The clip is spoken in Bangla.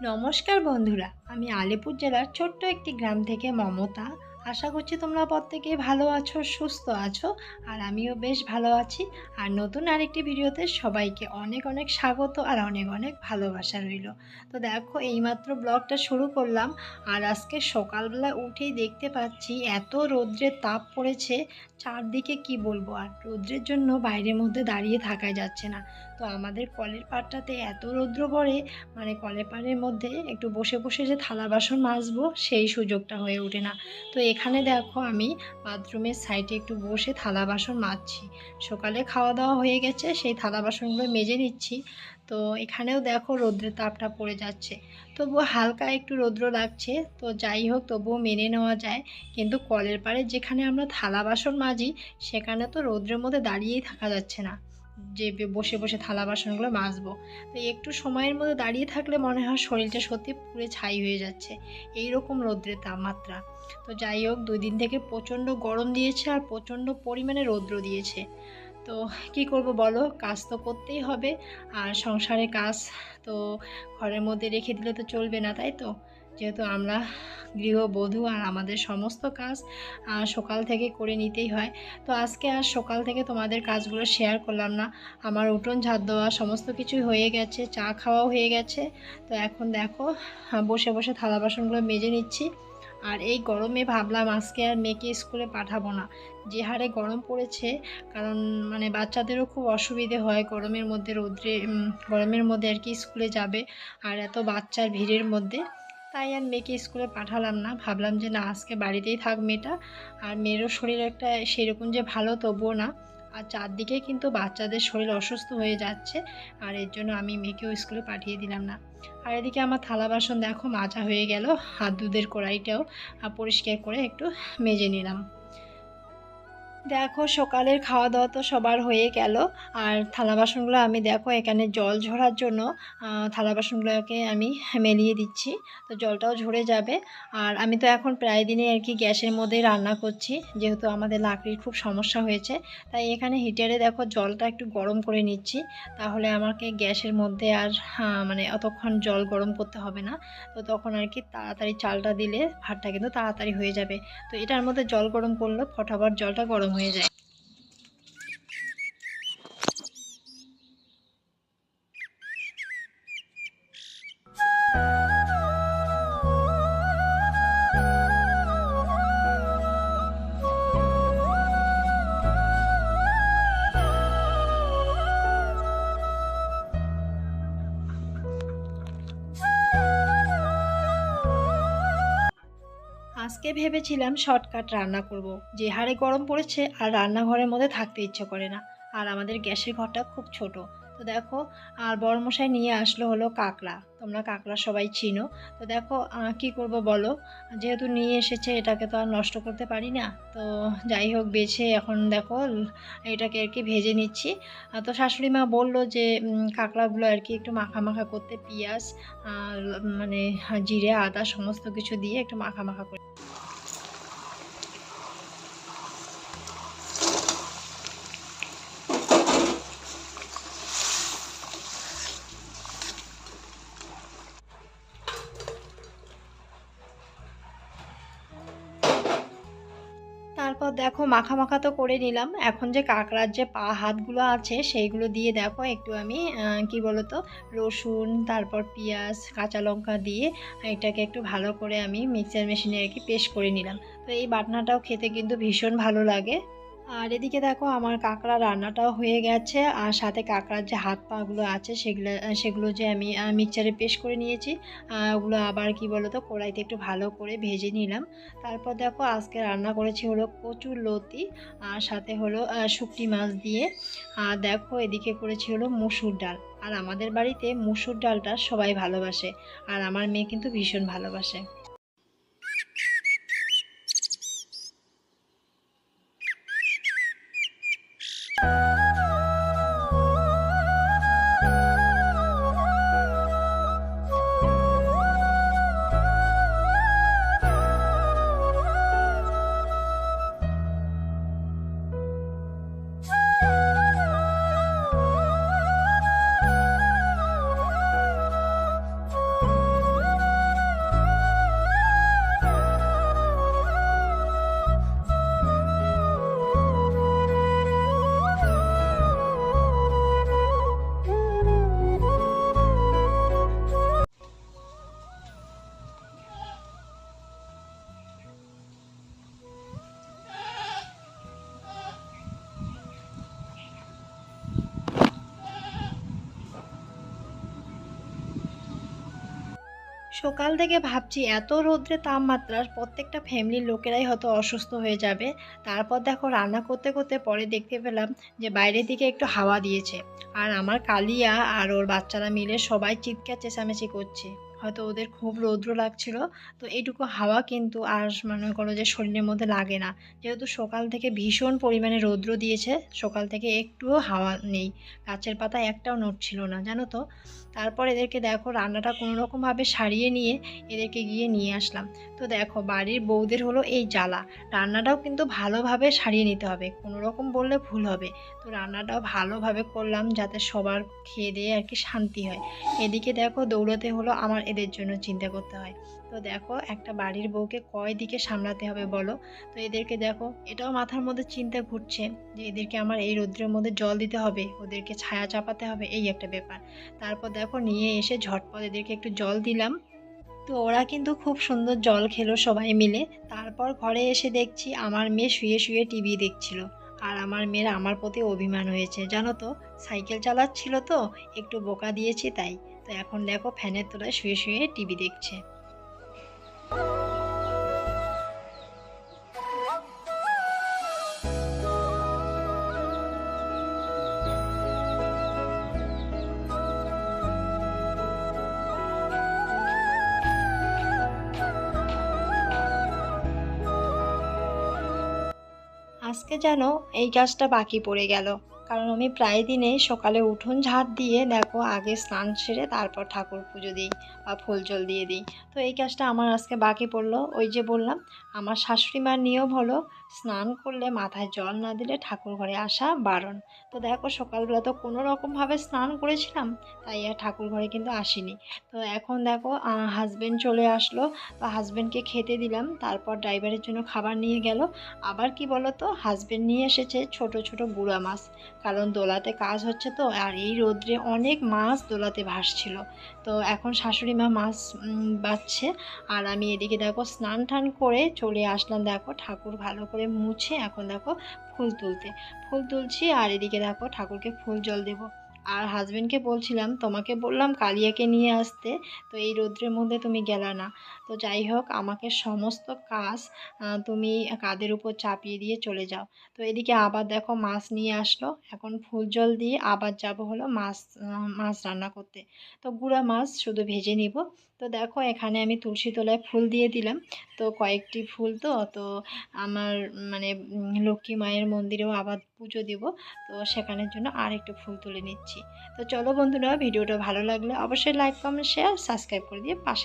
নমস্কার বন্ধুরা আমি আলিপুর জেলার ছোট্ট একটি গ্রাম থেকে মমতা আশা করছি তোমরা প্রত্যেকে ভালো আছো, সুস্থ আছো, আর আমিও বেশ ভালো আছি। আর নতুন আরেকটি ভিডিওতে সবাইকে অনেক অনেক স্বাগত আর অনেক অনেক ভালোবাসা রইল। তো দেখো, এইমাত্র ব্লগটা শুরু করলাম আর আজকে সকালবেলা উঠেই দেখতে পাচ্ছি এত রৌদ্রের তাপ পড়েছে, চারদিকে কি বলব? আর রৌদ্রের জন্য বাইরের মধ্যে দাঁড়িয়ে থাকা যাচ্ছে না। তো আমাদের কলের পাড়টাতে এত রৌদ্র পড়ে মানে কলের পাড়ের মধ্যে একটু বসে বসে যে থালা বাসন মাজবো, সেই সুযোগটা হয়ে ওঠে না। তো এখানে দেখো আমি বাথরুমের সাইডে একটু বসে থালা বাসন মাজছি। সকালে খাওয়া দাওয়া হয়ে গেছে, সেই থালা বাসনগুলো মেজে নিচ্ছি। তো এখানেও দেখো রৌদ্রের তাপটা পড়ে যাচ্ছে। তবুও হালকা একটু রৌদ্র লাগছে, তো যাই হোক তবুও মেনে নেওয়া যায়। কিন্তু কলের পাড়ে যেখানে আমরা থালা বাসন মাজি, সেখানে তো রৌদ্রের মধ্যে দাঁড়িয়েই থাকা যাচ্ছে না। যে বসে বসে থালা বাসনগুলো মাজবো। তো একটু সময়ের মধ্যে দাঁড়িয়ে থাকলে মনে হয় শরীরটা সত্যি পুরো ছাই হয়ে যাচ্ছে। এই রকম রৌদ্রের তাপমাত্রা। তো যাই হোক, দুই দিন থেকে প্রচণ্ড গরম দিয়েছে আর প্রচণ্ড পরিমাণে রৌদ্র দিয়েছে। তো কি করব বলো? কাজ তো করতেই হবে। আর সংসারে কাজ তো ঘরের মধ্যে রেখে দিলে তো চলবে না, তাই তো? যেহেতু আমরা গৃহবধূ আর আমাদের সমস্ত কাজ সকাল থেকে করে নিতেই হয়। তো আজকে আর সকাল থেকে তোমাদের কাজগুলো শেয়ার করলাম না। আমার উঠোন ঝাড় দেওয়া সমস্ত কিছুই হয়ে গেছে, চা খাওয়াও হয়ে গেছে। তো এখন দেখো বসে বসে থালা বাসনগুলো মেজে নিচ্ছি। আর এই গরমে ভাবলাম আজকে আর মেয়েকে স্কুলে পাঠাবো না। যে হারে গরম পড়েছে, কারণ মানে বাচ্চাদেরও খুব অসুবিধে হয় গরমের মধ্যে, রৌদ্রে গরমের মধ্যে আর কি স্কুলে যাবে। আর এত বাচ্চার ভিড়ের মধ্যে। তাই আর মেয়েকে স্কুলে পাঠালাম না। ভাবলাম যে না, আজকে বাড়িতেই থাক মেয়েটা। আর মেয়েরও শরীর একটা সেরকম যে ভালো তবুও না। আর চারদিকে কিন্তু বাচ্চাদের শরীর অসুস্থ হয়ে যাচ্ছে। আর এর জন্য আমি মেয়েকেও স্কুলে পাঠিয়ে দিলাম না। আর এদিকে আমার থালা বাসন দেখো, মাজা হয়ে গেল। হাত দুধের কড়াইটাও পরিষ্কার করে একটু মেজে নিলাম। দেখো, সকালের খাওয়া দাওয়া তো সবার হয়ে গেল। আর থালা বাসনগুলো আমি দেখো, এখানে জল ঝরার জন্য থালা বাসনগুলোকে আমি মেলিয়ে দিচ্ছি। তো জলটাও ঝরে যাবে। আর আমি তো এখন প্রায় দিনই আর কি গ্যাসের মধ্যেই রান্না করছি, যেহেতু আমাদের লাকড়ির খুব সমস্যা হয়েছে। তাই এখানে হিটারে দেখো, জলটা একটু গরম করে নিচ্ছি। তাহলে আমাকে গ্যাসের মধ্যে আর মানে অতক্ষণ জল গরম করতে হবে না। তো তখন আর কি তাড়াতাড়ি চালটা দিলে ভাতটা কিন্তু তাড়াতাড়ি হয়ে যাবে। তো এটার মধ্যে জল গরম করলে, ফটাফট জলটা গরম হয়ে আজকে ভেবেছিলাম শর্টকাট রান্না করব। যে হারে গরম পড়েছে আর রান্নাঘরের মধ্যে থাকতে ইচ্ছে করে না আর আমাদের গ্যাসের ঘরটা খুব ছোট তো দেখো, আর বড়মশাই নিয়ে আসলো হলো কাঁকড়া। তোমরা কাঁকড়া সবাই চিনো। তো দেখো কি করব বলো? যেহেতু নিয়ে এসেছে, এটাকে তো আর নষ্ট করতে পারি না। তো যাই হোক, বেছে এখন দেখো, এটাকে আর কি ভেজে নিচ্ছি। তো শাশুড়ি মা বলল যে কাঁকড়াগুলো আর কি একটু মাখা মাখা করতে, পেঁয়াজ মানে জিরে, আদা, সমস্ত কিছু দিয়ে একটু মাখা মাখা করে দেখো, মাখা মাখা তো করে নিলাম। এখন যে কাঁকড়ার যে পা হাতগুলো আছে, সেইগুলো দিয়ে দেখো, একটু আমি কি বলতো, রসুন, তারপর পেঁয়াজ, কাঁচা লঙ্কা দিয়ে এটাকে একটু ভালো করে আমি মিক্সার মেশিনে আর কি পেস্ট করে নিলাম। তো এই বাটনাটাও খেতে কিন্তু ভীষণ ভালো লাগে। আর এদিকে দেখো আমার কাঁকড়া রান্নাটাও হয়ে গেছে, আর সাথে কাঁকড়ার যে হাত পাগুলো আছে সেগুলো সেগুলো যে আমি মিক্সচারে পেস্ট করে নিয়েছি ওগুলো আবার কি বলতো কড়াইতে একটু ভালো করে ভেজে নিলাম। তারপর দেখো আজকে রান্না করেছি হলো কচুর লতি, আর সাথে হলো শুকটি মাছ দিয়ে, আর দেখো এদিকে করেছি হলো মুসুর ডাল। আর আমাদের বাড়িতে মুসুর ডালটা সবাই ভালোবাসে, আর আমার মেয়ে কিন্তু ভীষণ ভালোবাসে। সকাল থেকে ভাবছি এত রৌদ্রে তাপমাত্রা প্রত্যেকটা ফ্যামিলির লোকেরাই হয়তো অসুস্থ হয়ে যাবে। তারপর দেখো রান্না করতে করতে পরে দেখতে পেলাম যে বাইরের দিকে একটু হাওয়া দিয়েছে। আর আমার কালিয়া আর ওর বাচ্চারা মিলে সবাই চিৎকার চেঁচামেচি করছে। হয়তো ওদের খুব রৌদ্র লাগছিল। তো এইটুকু হাওয়া কিন্তু আর মনে করো যে শরীরের মধ্যে লাগে না। যেহেতু সকাল থেকে ভীষণ পরিমাণে রৌদ্র দিয়েছে, সকাল থেকে একটুও হাওয়া নেই। গাছের পাতা একটাও নড়ছিল না, জানো তো? তারপর এদেরকে দেখো রান্নাটা কোনো রকমভাবে সারিয়ে নিয়ে এদেরকে গিয়ে নিয়ে আসলাম। তো দেখো বাড়ির বউদের হলো এই জ্বালা। রান্নাটাও কিন্তু ভালোভাবে সারিয়ে নিতে হবে কোনো রকম বললে ভুল হবে। তো রান্নাটাও ভালোভাবে করলাম যাতে সবার খেয়ে দিয়ে আর কি শান্তি হয়। এদিকে দেখো দৌড়াতে হলো আমার এদের জন্য চিন্তা করতে হয়। তো দেখো, একটা বাড়ির বউকে কয় দিকে সামলাতে হবে বলো? তো এদেরকে দেখো, এটাও মাথার মধ্যে চিন্তা ঘুরছে যে এদেরকে আমার এই রৌদ্রের মধ্যে জল দিতে হবে, ওদেরকে ছায়া চাপাতে হবে, এই একটা ব্যাপার। তারপর দেখো, নিয়ে এসে ঝটপট এদেরকে একটু জল দিলাম। তো ওরা কিন্তু খুব সুন্দর জল খেলো সবাই মিলে। তারপর ঘরে এসে দেখছি আমার মেয়ে শুয়ে শুয়ে টিভি দেখছিল। আর আমার মেয়ের আমার প্রতি অভিমান হয়েছে। জানো তো, সাইকেল চালাচ্ছিল তো, একটু বোকা দিয়েছি তাই। তো এখন দেখো ফ্যানের তলায় শুয়ে শুয়ে টিভি দেখছে। আজকে যেন এই কাজটা বাকি পড়ে গেল। কারণ আমি প্রায় দিনেই সকালে উঠোন ঝাড় দিয়ে দেখো আগে স্নান সেরে তারপর ঠাকুর পুজো দিই বা ফুল জল দিয়ে দিই। তো এই কাজটা আমার আজকে বাকি পড়ল। ওই যে বললাম, আমার শাশুড়ি মার নিয়ম হলো স্নান করলে মাথায় জল না দিলে ঠাকুর ঘরে আসা বারণ। তো দেখো সকালবেলা তো কোনো রকমভাবে স্নান করেছিলাম, তাই আর ঠাকুর ঘরে কিন্তু আসিনি। তো এখন দেখো হাজব্যান্ড চলে আসলো, তো হাজব্যান্ডকে খেতে দিলাম, তারপর ড্রাইভারের জন্য খাবার নিয়ে গেল। আবার কি বলো তো হাজব্যান্ড নিয়ে এসেছে ছোট ছোট গুঁড়া মাছ। কারণ দোলাতে কাজ হচ্ছে তো, আর এই রোদ্রে অনেক মাছ দোলাতে ভাসছিল। তো এখন শাশুড়ি মা মাছ বাচ্ছে, আর আমি এদিকে দেখো স্নান টান করে চলে আসলাম দেখো ঠাকুর ভালো করে মুছে, এখন দেখো ফুল তুলতে। ফুল তুলছি আর এদিকে দেখো ঠাকুরকে ফুল জল দেবো। আর হাজব্যান্ডকে বলছিলাম, তোমাকে বললাম কালিয়াকে নিয়ে আসতে, তো এই রৌদ্রের মধ্যে তুমি গেলা না। তো যাই হোক, আমাকে সমস্ত কাজ তুমি কাদের উপর চাপিয়ে দিয়ে চলে যাও। তো এদিকে আবার দেখো মাছ নিয়ে আসলো। এখন ফুল জল দিয়ে আবার যাব হলো মাছ মাছ রান্না করতে। তো গুঁড়া মাছ শুধু ভেজে নিব। তো দেখো এখানে আমি তুলসী তলায় ফুল দিয়ে দিলাম। তো কয়েকটি ফুল তো তো আমার মানে লক্ষ্মী মায়ের মন্দিরেও আবার পুজো দেব। তো সেখানের জন্য আর একটু ফুল তুলে নিচ্ছি। তো চলো বন্ধুরা, ভিডিওটা ভালো লাগলে অবশ্যই লাইক কমেন্ট শেয়ার সাবস্ক্রাইব করে দিয়ে পাশে